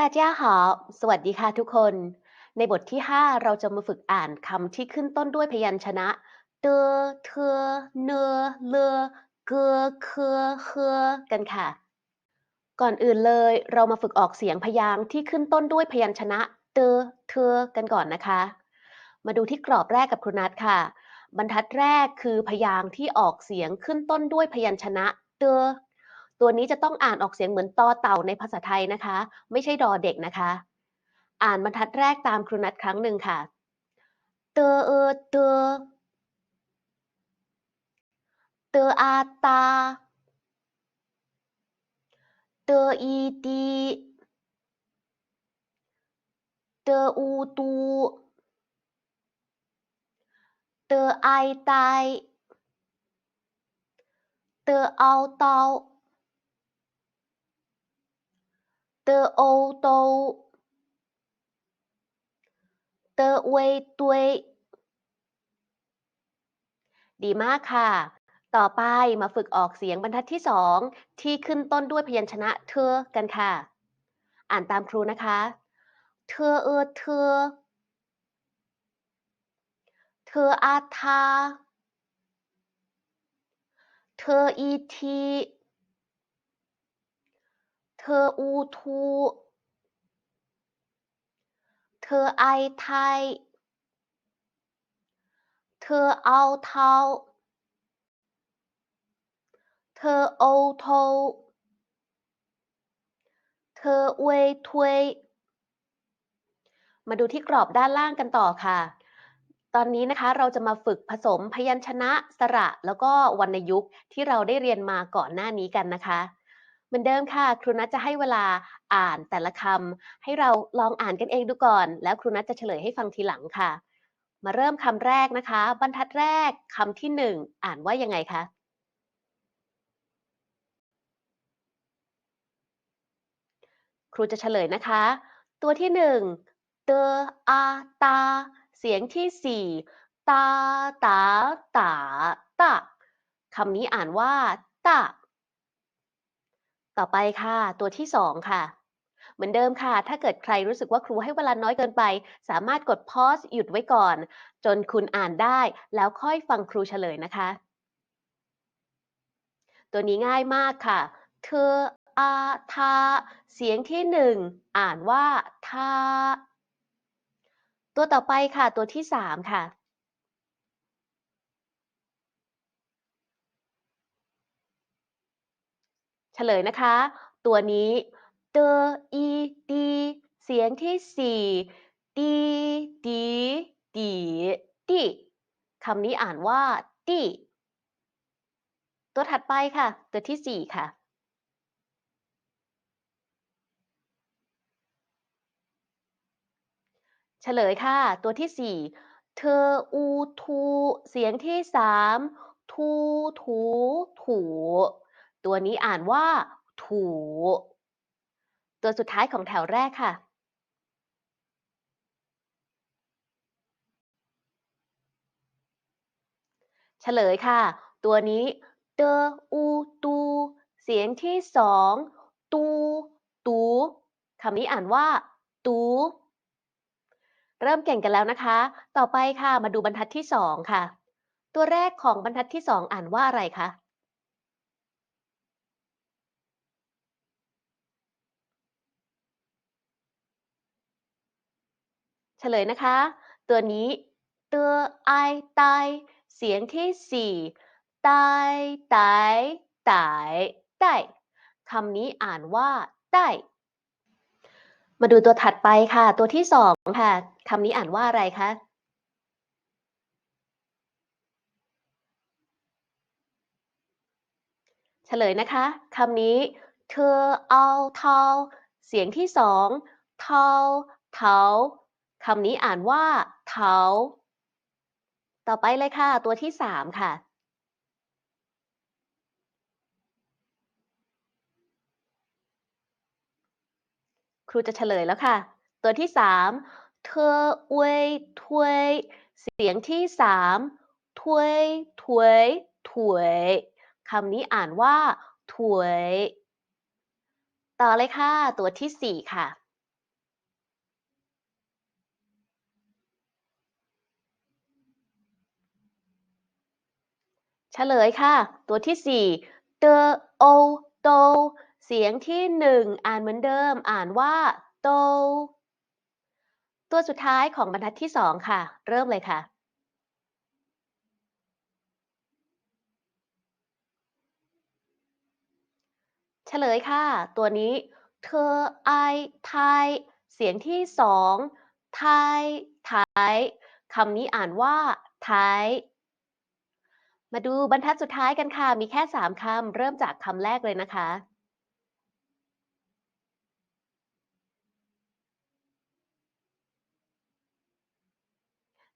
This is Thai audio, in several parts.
大家好สวัสดีค่ะทุกคน ในบทที่ 5 เราจะมาฝึกอ่านคำที่ขึ้นต้นด้วยพยัญชนะเตอเธอเนอเลอเกอเคอเฮอกันค่ะ ก่อนอื่นเลย เรามาฝึกออกเสียงพยางค์ที่ขึ้นต้นด้วยพยัญชนะเตอเธอกันก่อนนะคะ มาดูที่กรอบแรกกับครูนัทค่ะ บรรทัดแรกคือพยางค์ที่ออกเสียงขึ้นต้นด้วยพยัญชนะเตอ ตัวนี้จะต้องอ่านออกเสียงเหมือนตอเต่าในภาษาไทยนะคะ ไม่ใช่ดอเด็กนะคะ อ่านบรรทัดแรกตามครูนัทครั้งหนึ่งค่ะเตอเออเตอเตออาตาเตออีตีเตออูตูเตอไอไตเตอเอาเตา เตอโอโตเตอเวยตวยดีมากค่ะ ต่อไปมาฝึกออกเสียงบรรทัดที่สองที่ขึ้นต้นด้วยพยัญชนะเธอกันค่ะ อ่านตามครูนะคะ เธอเออเธอ เธออาทา เธออีที เธออูทู เธอไอไทย เธอเอาเทาเธอโอโท เธอเวทวยมาดูที่กรอบด้านล่างกันต่อค่ะ ตอนนี้นะคะเราจะมาฝึกผสมพยัญชนะสระแล้วก็วรรณยุกต์ที่เราได้เรียนมาก่อนหน้านี้กันนะคะ เหมือนเดิมค่ะ ครูนัทจะให้เวลาอ่านแต่ละคำให้เราลองอ่านกันเองดูก่อน แล้วครูนัทจะเฉลยให้ฟังทีหลังค่ะ มาเริ่มคำแรกนะคะ บรรทัดแรกคำที่หนึ่งอ่านว่ายังไงคะครูจะเฉลยนะคะ ตัวที่หนึ่งเตออาตา เสียงที่สี่ตาตาตาตะคำนี้อ่านว่าตะ ต่อไปค่ะ ตัวที่สองค่ะ เหมือนเดิมค่ะ ถ้าเกิดใครรู้สึกว่าครูให้เวลาน้อยเกินไป สามารถกดพอยส์หยุดไว้ก่อน จนคุณอ่านได้ แล้วค่อยฟังครูเฉลยนะคะ ตัวนี้ง่ายมากค่ะ เธออาทา เสียงที่หนึ่งอ่านว่าทา ตัวต่อไปค่ะ ตัวที่สามค่ะ เฉลยนะคะ ตัวนี้ เตออีดี เสียงที่สี่ดีดีดีดีคำนี้อ่านว่าดีตัวถัดไปค่ะ ตัวที่สี่ค่ะ เฉลยค่ะ ตัวที่สี่เธออูทู เสียงที่สามทูถูถู ตัวนี้อ่านว่า ถู ตัวสุดท้ายของแถวแรกค่ะ เฉลยค่ะ ตัวนี้เตออูตู เสียงที่สองตูตูคำนี้อ่านว่า ตู เริ่มเก่งกันแล้วนะคะ ต่อไปค่ะ มาดูบรรทัดที่สองค่ะ ตัวแรกของบรรทัดที่สองอ่านว่าอะไรคะ เฉลยนะคะ ตัวนี้เตอไอไตเสียงที่สี่ไตไตไตไตคำนี้อ่านว่าไตมาดูตัวถัดไปค่ะ ตัวที่สองค่ะคำนี้อ่านว่าอะไรคะเฉลยนะคะคำนี้ เธอเอาเทาเสียงที่สองเทาเทา คำนี้อ่านว่าเทาต่อไปเลยค่ะ ตัวที่สามค่ะ ครูจะเฉลยแล้วค่ะ ตัวที่สามเธออวยถวยเสียงที่สามถวยถวยถวยคำนี้อ่านว่าถวย ต่อเลยค่ะ ตัวที่สี่ค่ะ เฉลยค่ะ ตัวที่สี่เตโอโต เสียงที่หนึ่งอ่านเหมือนเดิม อ่านว่าโต ตัวสุดท้ายของบรรทัดที่สองค่ะ เริ่มเลยค่ะ เฉลยค่ะ ตัวนี้เธอไอไทย เสียงที่สองไทยไทยคำนี้อ่านว่าไทย มาดูบรรทัดสุดท้ายกันค่ะ มีแค่สามคำ เริ่มจากคำแรกเลยนะคะ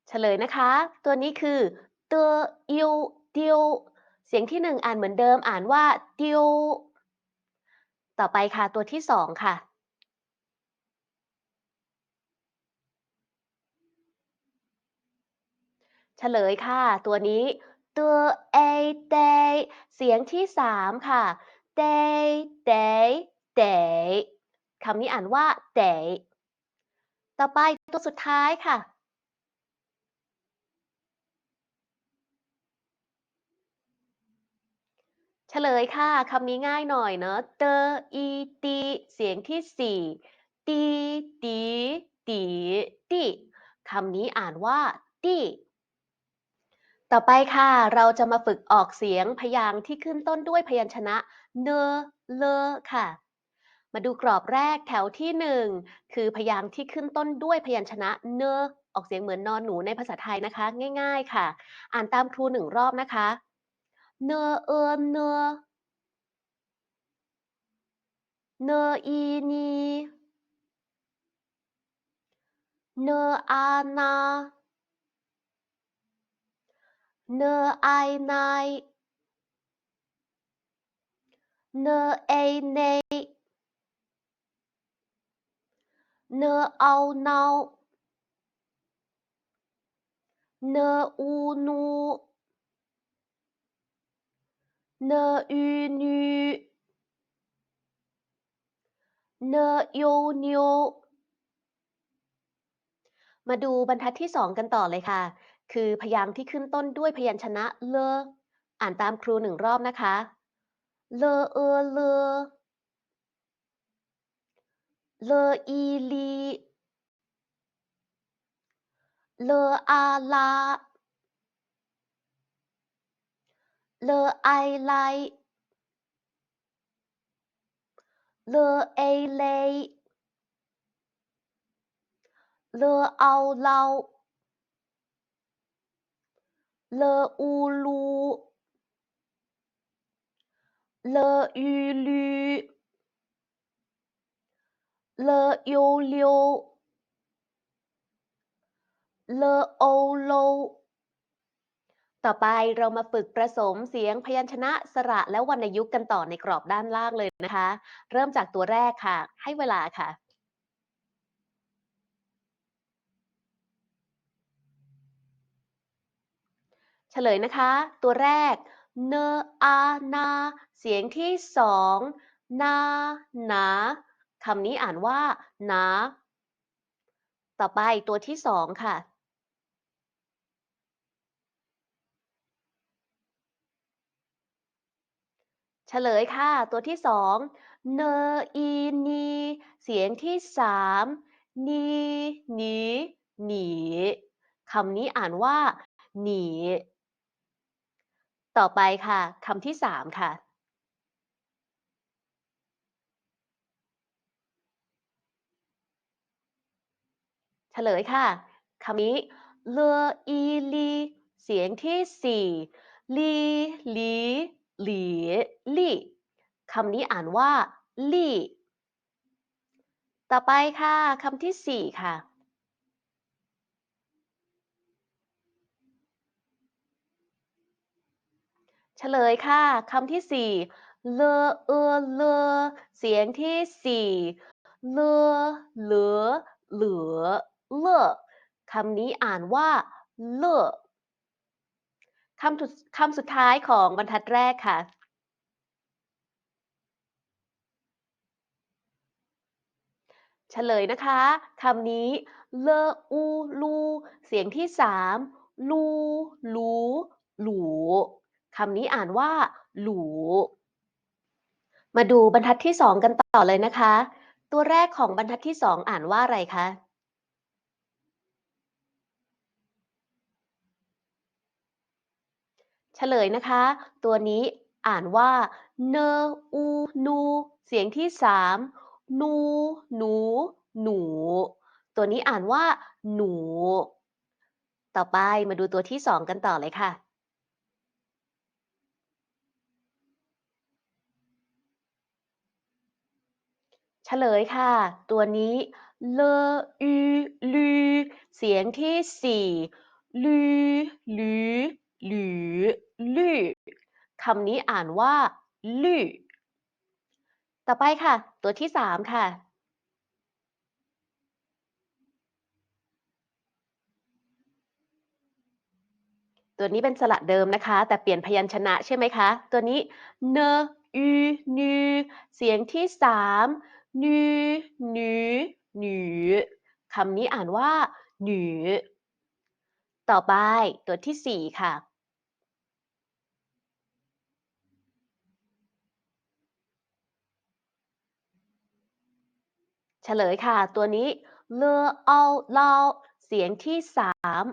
เฉลยนะคะ ตัวนี้คือเตออิวเตียวเสียงที่หนึ่งอ่านเหมือนเดิมอ่านว่าเตียวต่อไปค่ะตัวที่สองค่ะเฉลยค่ะ ตัวนี้ ตัวเอเตเสียงที่สามค่ะเตเตเตคำนี้อ่านว่าเตต่อไปตัวสุดท้ายค่ะเฉลยค่ะคำนี้ง่ายหน่อยเนอะเตอีตีเสียงที่สี่ตีตีตีตีคำนี้อ่านว่าตี ต่อไปค่ะ เราจะมาฝึกออกเสียงพยางค์ที่ขึ้นต้นด้วยพยัญชนะเนเลค่ะ มาดูกรอบแรกแถวที่หนึ่งคือพยางค์ที่ขึ้นต้นด้วยพยัญชนะเนออกเสียงเหมือนนอนหนูในภาษาไทยนะคะ ง่าย ๆค่ะ อ่านตามครูหนึ่งรอบนะคะเนเอเนเนอีนีเนอานา เนไอนายเนเอเนเนเอาเนาเนอูนูเนอูนูเนโยโนมาดูบรรทัดที่สองกันต่อเลยค่ะ คือพยางค์ที่ขึ้นต้นด้วยพยัญชนะเลออ่านตามครูหนึ่งรอบนะคะ เลอเออเลอ เลออีลี เลออาลา เลอไอไล เลอเอเลเลอเอาเลา เลอูลูเลอูลูเลยลเลโอโลต่อไปเรามาฝึกผสมเสียงพยัญชนะสระและวรรณยุกต์กันต่อในกรอบด้านล่างเลยนะคะ เริ่มจากตัวแรกค่ะ ให้เวลาค่ะ ฉลยนะคะ ตัวแรกเนอานา เสียงที่สองนานาคำนี้อ่านว่านา ต่อไปตัวที่สองค่ะ เฉลยค่ะ ตัวที่สองเนอีนี เสียงที่สามนีหนีหนีคำนี้อ่านว่าหนี ต่อไปค่ะคำที่สามค่ะ เฉลยค่ะคำนี้เลออีลีเสียงที่สี่ลีลีหลีลี่คำนี้อ่านว่าลี่ ต่อไปค่ะคำที่สี่ค่ะ เฉลยค่ะคำที่สี่เลอเออเลอเสียงที่สี่เลอเหลือเหลือเลอคำนี้อ่านว่าเลอคำสุดคำสุดท้ายของบรรทัดแรกค่ะเฉลยนะคะคำนี้เลออูลูเสียงที่สามลูลูหลู คำนี้อ่านว่า หลู มาดูบรรทัดที่สองกันต่อเลยนะคะ ตัวแรกของบรรทัดที่สองอ่านว่าอะไรคะเฉลยนะคะ ตัวนี้อ่านว่า เนอู นู เสียงที่สามนู หนู หนู ตัวนี้อ่านว่า หนู ต่อไปมาดูตัวที่สองกันต่อเลยค่ะ เฉลยค่ะ ตัวนี้เลอูลืเสียงที่สี่ลืหลืหลืลืคำนี้อ่านว่าลืต่อไปค่ะ ตัวที่สามค่ะ ตัวนี้เป็นสระเดิมนะคะ แต่เปลี่ยนพยัญชนะใช่ไหมคะ ตัวนี้เนอูนูเสียงที่สาม นูหนูหนูคำนี้อ่านว่าหนูต่อไปตัวที่สี่ค่ะ เฉลยค่ะ ตัวนี้เลอเอาเลาเสียงที่สาม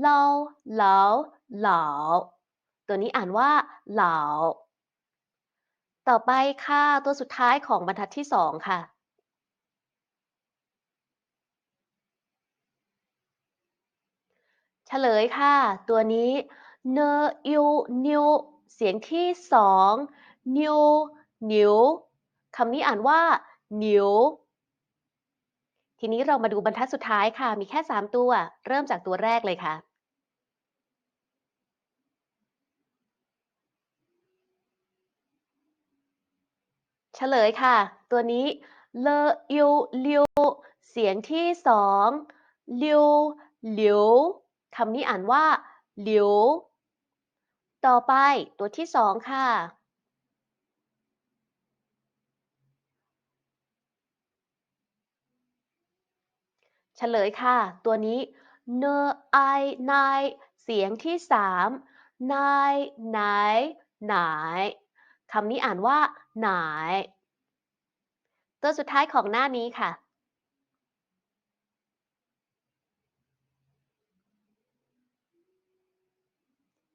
เลาเหลาเหลาตัวนี้อ่านว่าเหลา ต่อไปค่ะ ตัวสุดท้ายของบรรทัดที่สองค่ะ เฉลยค่ะ ตัวนี้เนยูนิวเสียงที่สองนิวนิวคำนี้อ่านว่านิวทีนี้เรามาดูบรรทัดสุดท้ายค่ะ มีแค่ 3 ตัว เริ่มจากตัวแรกเลยค่ะ เฉลยค่ะ ตัวนี้เลยูลิวเสียงที่สองลิวหลิวคำนี้อ่านว่าหลิวต่อไปตัวที่สองค่ะเฉลยค่ะ ตัวนี้เนไอนายเสียงที่สามนายไหนไหน คำนี้อ่านว่าไหนตัวสุดท้ายของหน้านี้ค่ะ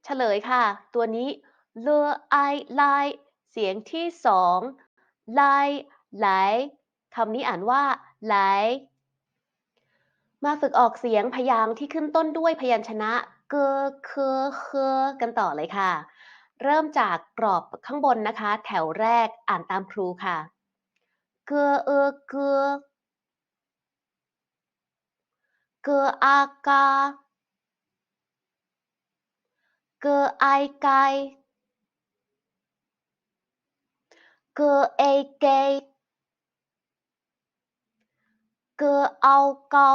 เฉลยค่ะ ตัวนี้เลอไอไลเสียงที่สองไลไหลคำนี้อ่านว่าไหลมาฝึกออกเสียงพยางค์ที่ขึ้นต้นด้วยพยัญชนะ เกอเคอเคอกันต่อเลยค่ะ เริ่มจากกรอบข้างบนนะคะ แถวแรกอ่านตามครูค่ะ เกอเออเกอเกออากา เกอไอไกเกอเอเกเกอเอาเกา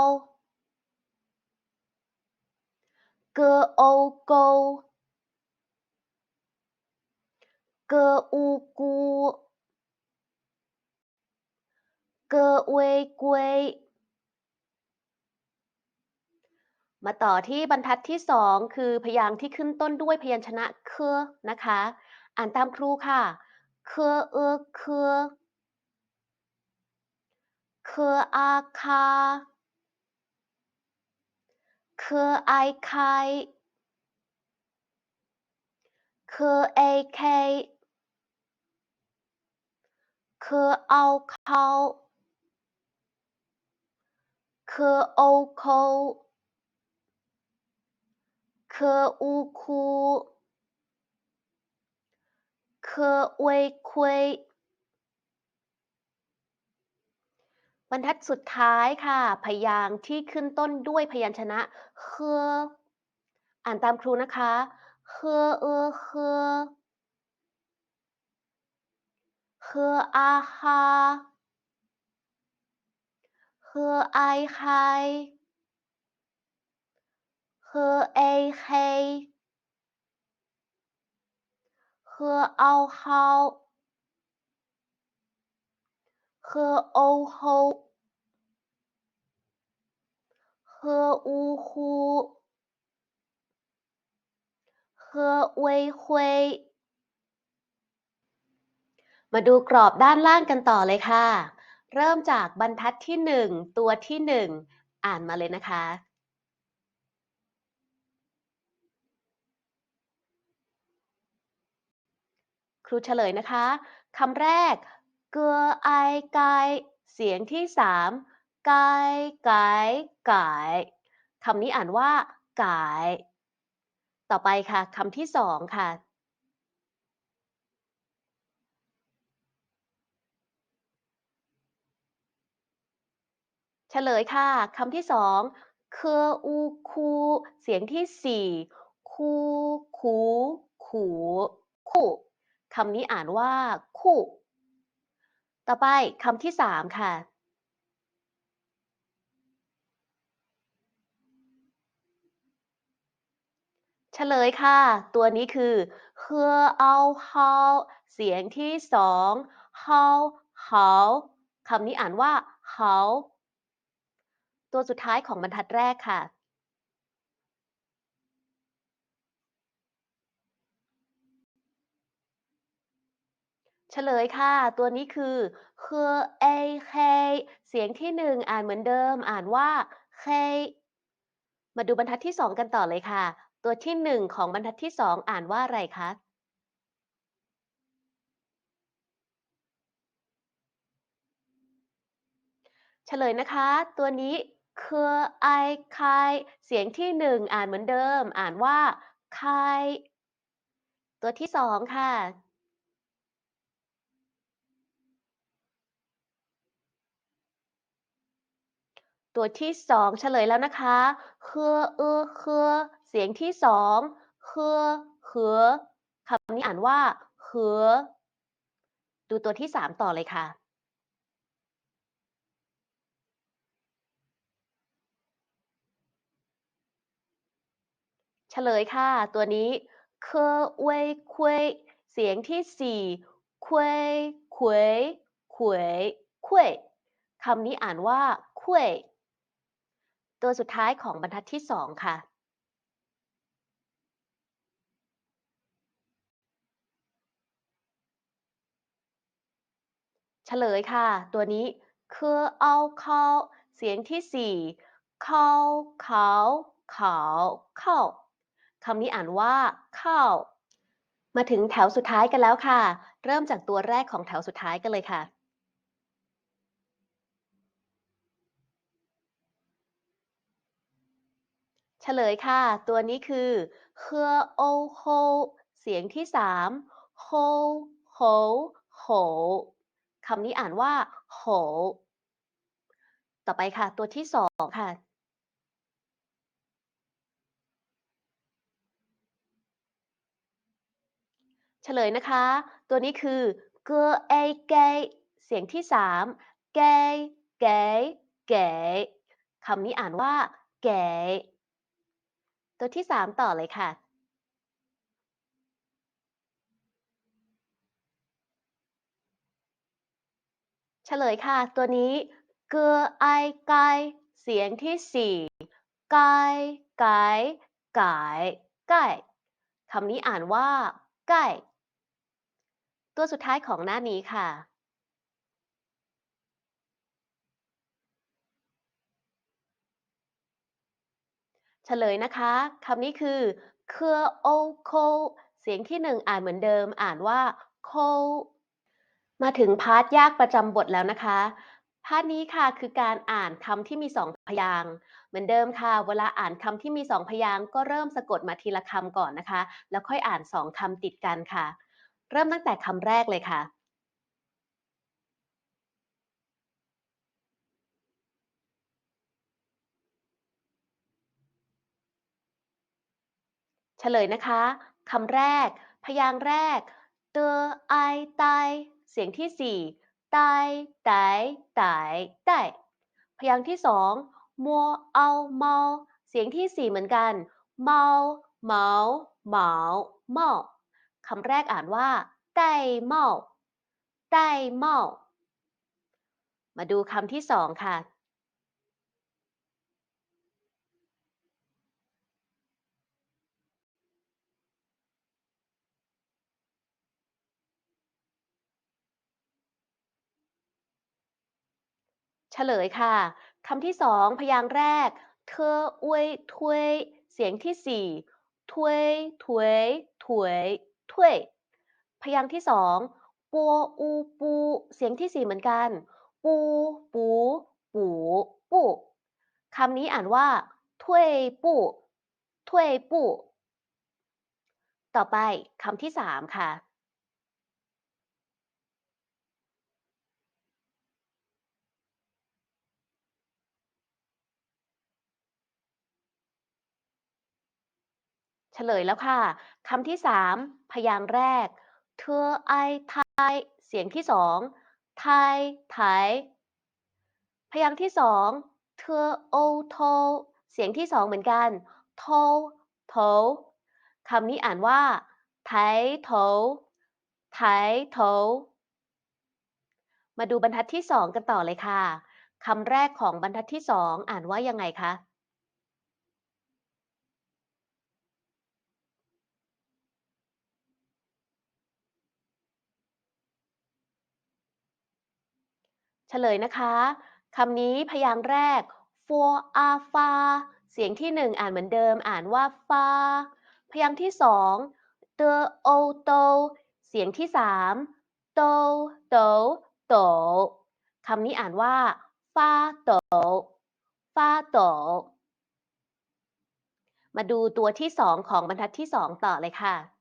เกอโอโก เกออูกูเกเวกเวมาต่อที่บรรทัดที่สองคือพยางค์ที่ขึ้นต้นด้วยพยัญชนะเคอนะคะ อ่านตามครูค่ะเคอเออเคอเคออาคาเคอไอไคเคอเอเค คอเอาเขาเคอโอโคเคออูคูเคอเวยควยบรรทัดสุดท้ายค่ะ พยางค์ที่ขึ้นต้นด้วยพยัญชนะเคออ่านตามครูนะคะเคอเออเคอ 喝啊哈喝唉嗨喝唉嘿喝嗷号喝哦吼喝呜呼喝微灰 มาดูกรอบด้านล่างกันต่อเลยค่ะ เริ่มจากบรรทัดที่ 1 ตัวที่ 1 อ่านมาเลยนะคะ ครูเฉลยนะคะคำแรก เกอไอกายเสียงที่ 3 กายกายกายคำนี้อ่านว่ากาย ต่อไปค่ะคำที่สองค่ะ เฉลยค่ะคำที่สองเคออูคู เสียงที่สี่คูคูขูคู่คำนี้อ่านว่าคู่ ต่อไปคำที่สามค่ะเฉลยค่ะ ตัวนี้คือเฮอเอาเฮาเสียงที่สองเฮาเฮาคำนี้อ่านว่าเฮา ตัวสุดท้ายของบรรทัดแรกค่ะ เฉลยค่ะ ตัวนี้คือเคเอเคเสียงที่หนึ่งอ่านเหมือนเดิม อ่านว่าเคมาดูบรรทัดที่สองกันต่อเลยค่ะ ตัวที่หนึ่งของบรรทัดที่สองอ่านว่าอะไรคะเฉลยนะคะ ตัวนี้ เคไอคายเสียงที่หนึ่งอ่านเหมือนเดิม อ่านว่าคายตัวที่สองค่ะ ตัวที่สองเฉลยแล้วนะคะเคอเออเคอเสียงที่สองเคอเขอคำนี้อ่านว่าเขอดูตัวที่สามต่อเลยค่ะ ลยค่ะ ตัวนี้เคเวยควยเสียงที่สี่ควยควยควยควยคำนี้อ่านว่าควยตัวสุดท้ายของบรรทัดที่สองค่ะ เฉลยค่ะ ตัวนี้คือเอาเขาเสียงที่สี่เขาเขาเขาเข้า คำนี้อ่านว่าเข้ามาถึงแถวสุดท้ายกันแล้วค่ะ เริ่มจากตัวแรกของแถวสุดท้ายกันเลยค่ะ เฉลยค่ะ ตัวนี้คือเคอโอโฮเสียงที่สามโฮโฮโหคำนี้อ่านว่าโหต่อไปค่ะ ตัวที่สองค่ะ เฉลยนะคะ ตัวนี้คือเกอเอเกเสียงที่สามเกเกเกคำนี้อ่านว่าเกตัวที่สามต่อเลยค่ะเฉลยค่ะ ตัวนี้เกอไอไกเสียงที่สี่กายกายกายกคำนี้อ่านว่าใกล้ ตัวสุดท้ายของหน้านี้ค่ะ เฉลยนะคะคำนี้คือเคอโอโคเสียงที่หนึ่งอ่านเหมือนเดิมอ่านว่าโคมาถึงพาร์ทยากประจำบทแล้วนะคะ พาร์ทนี้ค่ะคือการอ่านคำที่มีสองพยางเหมือนเดิมค่ะ เวลาอ่านคำที่มีสองพยางก็เริ่มสะกดมาทีละคำก่อนนะคะ แล้วค่อยอ่านสองคำติดกันค่ะ เริ่มตั้งแต่คำแรกเลยค่ะ เฉลยนะคะคำแรก พยางค์แรกเตอไอไตเสียงที่สี่ไตไตไตไตพยางค์ที่สองมัวเอาเมาเสียงที่สี่เหมือนกันเมาเมาเมาเมา คำแรกอ่านว่าไต้หม้อไต้หม้อมาดูคำที่สองค่ะเฉลยค่ะคำที่สองพยางค์แรก เธออวย ถวย เสียงที่สี่ถวย ถวย ถวย ถวย พยางค์ที่สองปัวอูปู เสียงที่สี่เหมือนกัน ปูปูปูปูคำนี้อ่านว่าถวยปูถวยปูต่อไปคำที่สามค่ะ เฉลยแล้วค่ะคำที่สามพยางค์แรก เธอไอไทยเสียงที่สองไทยไทยพยางค์ที่สองเธอโอโทเสียงที่สองเหมือนกันโทโทคำนี้อ่านว่าไทโทไทโทมาดูบรรทัดที่สองกันต่อเลยค่ะคำแรกของบรรทัดที่สองอ่านว่ายังไงคะ เฉลยนะคะคำนี้พยางค์แรก for a fa เสียงที่หนึ่งอ่านเหมือนเดิมอ่านว่า fa พยางค์ที่สอง the o to เสียงที่สาม to to to คำนี้อ่านว่า fa to fa to มาดูตัวที่สองของบรรทัดที่สองต่อเลยค่ะ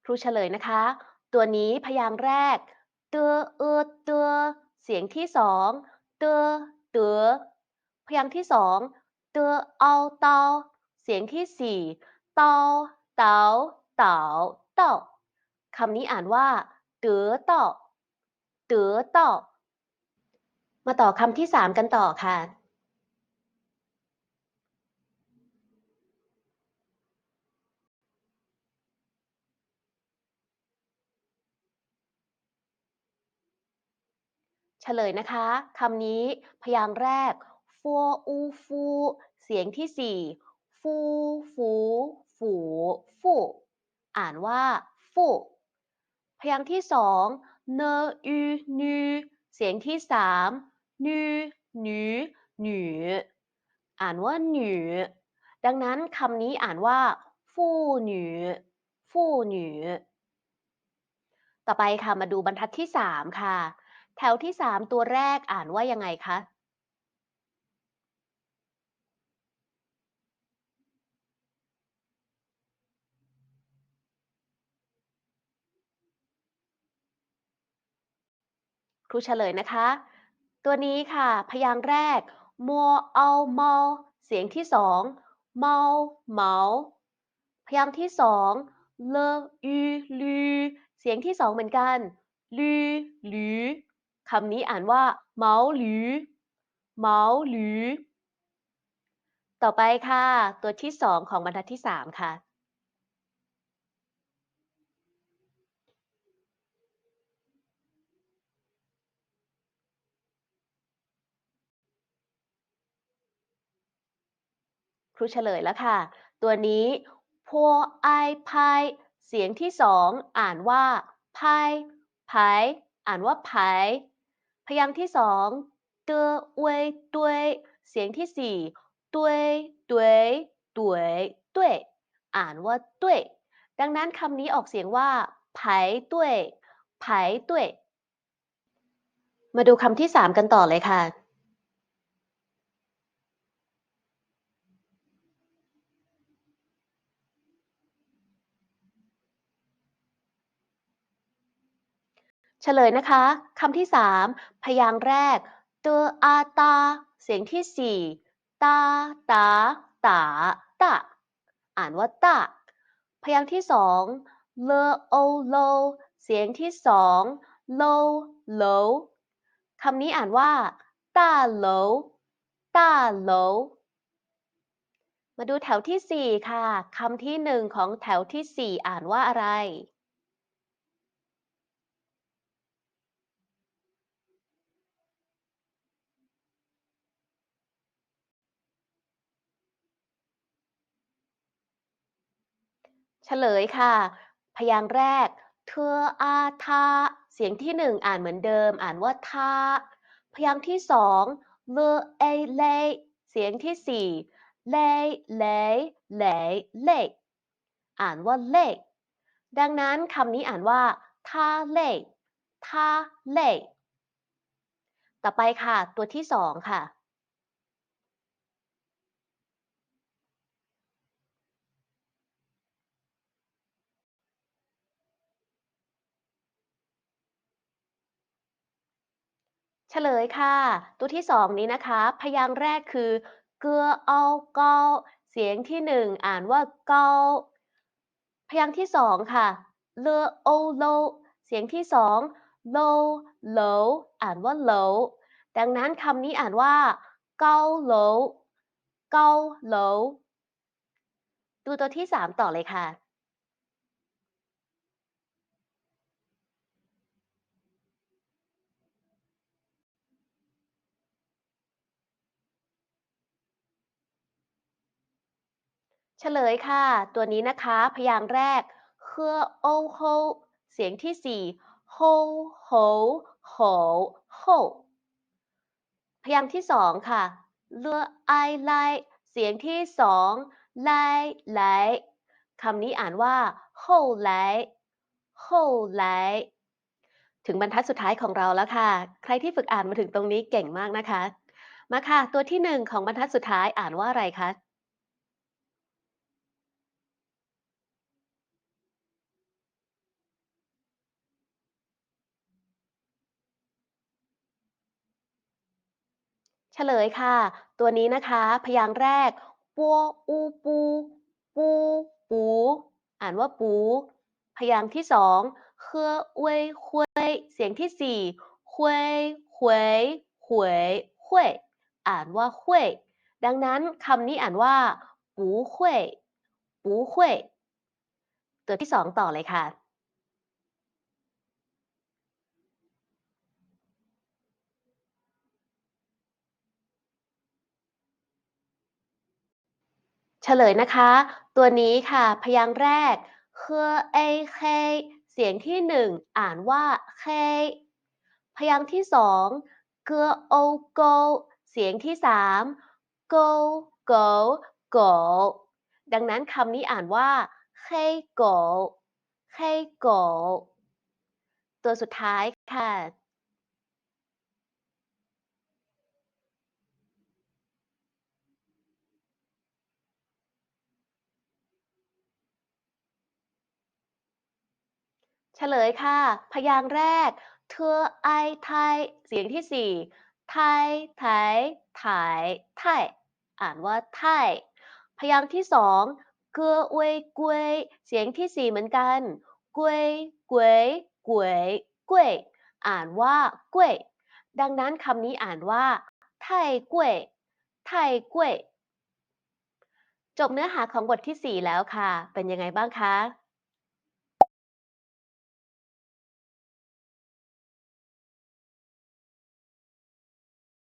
ค รูเฉลยนะคะ ตัวนี้พยางค์แรกเตอเออเตอเสียงที่สองเตอเตอพยางค์ที่สองเตอเอาเตาเสียงที่สี่เตาเตาเตาเตาคำนี้อ่านว่าเตอเตาเตอเตามาต่อคำที่สามกันต่อค่ะ เฉลยนะคะคำนี้พยางค์แรกฟัวอูฟูเสียงที่สี่ฟูฟูฝูฟูอ่านว่าฟูพยางค์ที่สองเนอูนูเสียงที่สามนูหนูหนูอ่านว่าหนูดังนั้นคำนี้อ่านว่าฟูหนูฟูหนูต่อไปค่ะมาดูบรรทัดที่สามค่ะ แถวที่สามตัวแรกอ่านว่ายังไงคะ ครูเฉลยนะคะ ตัวนี้ค่ะ พยางค์แรกมัวเอาเมาเสียงที่สองเมาเมาพยางค์ที่สองเลอูลือเสียงที่สองเหมือนกันลือลื คำนี้อ่านว่าเมาหลือเมาหลือต่อไปค่ะ ตัวที่สองของบรรทัดที่สามค่ะ ครูเฉลยแล้วค่ะ ตัวนี้พัวไอพายเสียงที่สองอ่านว่าพายพายอ่านว่าพาย ยางค์ที่สองเตอเวยตวยเสียงที่สี่ตวยตวยตวยตวยอ่านว่าตวยดังนั้นคำนี้ออกเสียงว่าไผตวยไผตวยมาดูคำที่สามกันต่อเลยค่ะ เฉลยนะคะคำที่สามพยางค์แรกเตออาตา เสียงที่สี่ตา ตา ตาตาอ่านว่าตาพยางค์ที่สองเลอโอโล เสียงที่สองโล โลคำนี้อ่านว่าตาโลตาโลมาดูแถวที่สี่ค่ะคำที่หนึ่งของแถวที่สี่อ่านว่าอะไร ฉลยค่ะ พยางค์แรก เธออาทาเสียงที่หนึ่งอ่านเหมือนเดิม อ่านว่าทาพยางค์ที่สองเลเอเลเสียงที่สี่เลเลเลเลอ่านว่าเลดังนั้นคำนี้อ่านว่าทาเลทาเลต่อไปค่ะ ตัวที่สองค่ะ เฉลยค่ะ ตัวที่สองนี้นะคะ พยางค์แรกคือเกือเอาเกาเสียงที่หนึ่งอ่านว่าเกาพยางค์ที่สองค่ะเลอโอโลเสียงที่สองโลโลอ่านว่าโลดังนั้นคำนี้อ่านว่าเกาโลเกาโลดูตัวที่สามต่อเลยค่ะ เฉลยค่ะ ตัวนี้นะคะ พยางค์แรกเคอโอโฮเสียงที่สี่โฮโฮโฮโฮพยางค์ที่สองค่ะเลอไอไลเสียงที่สองไลไลคำนี้อ่านว่าโฮไลโฮไลถึงบรรทัดสุดท้ายของเราแล้วค่ะ ใครที่ฝึกอ่านมาถึงตรงนี้เก่งมากนะคะ มาค่ะ ตัวที่หนึ่งของบรรทัดสุดท้ายอ่านว่าอะไรคะ เฉลยค่ะ ตัวนี้นะคะ พยางค์แรกปัวอูปู ปูปู อ่านว่าปู พยางค์ที่สองเคอเวยควยเสียงที่สี่ควยควยหวยหวยอ่านว่าหวยดังนั้นคำนี้อ่านว่าปูหวยปูหวยตัวที่สองต่อเลยค่ะ เฉลยนะคะ ตัวนี้ค่ะ พยางค์แรกเคอเอเคเสียงที่หนึ่งอ่านว่าเคพยางค์ที่สองเกอโอโกเสียงที่สามโกโกโกดังนั้นคำนี้อ่านว่าเคโกเคโกตัวสุดท้ายค่ะ ฉลยค่ะ พยางค์แรกเธอไอไทย เสียงที่สี่ไทยไทยไทยไทยอ่านว่าไทยพยางค์ที่สองเกอเวยกวย เสียงที่สี่เหมือนกันกวยกวยกวยกวยอ่านว่ากวยดังนั้นคำนี้อ่านว่าไทยกวยไทยกวยจบเนื้อหาของบทที่4แล้วค่ะ เป็นยังไงบ้างคะ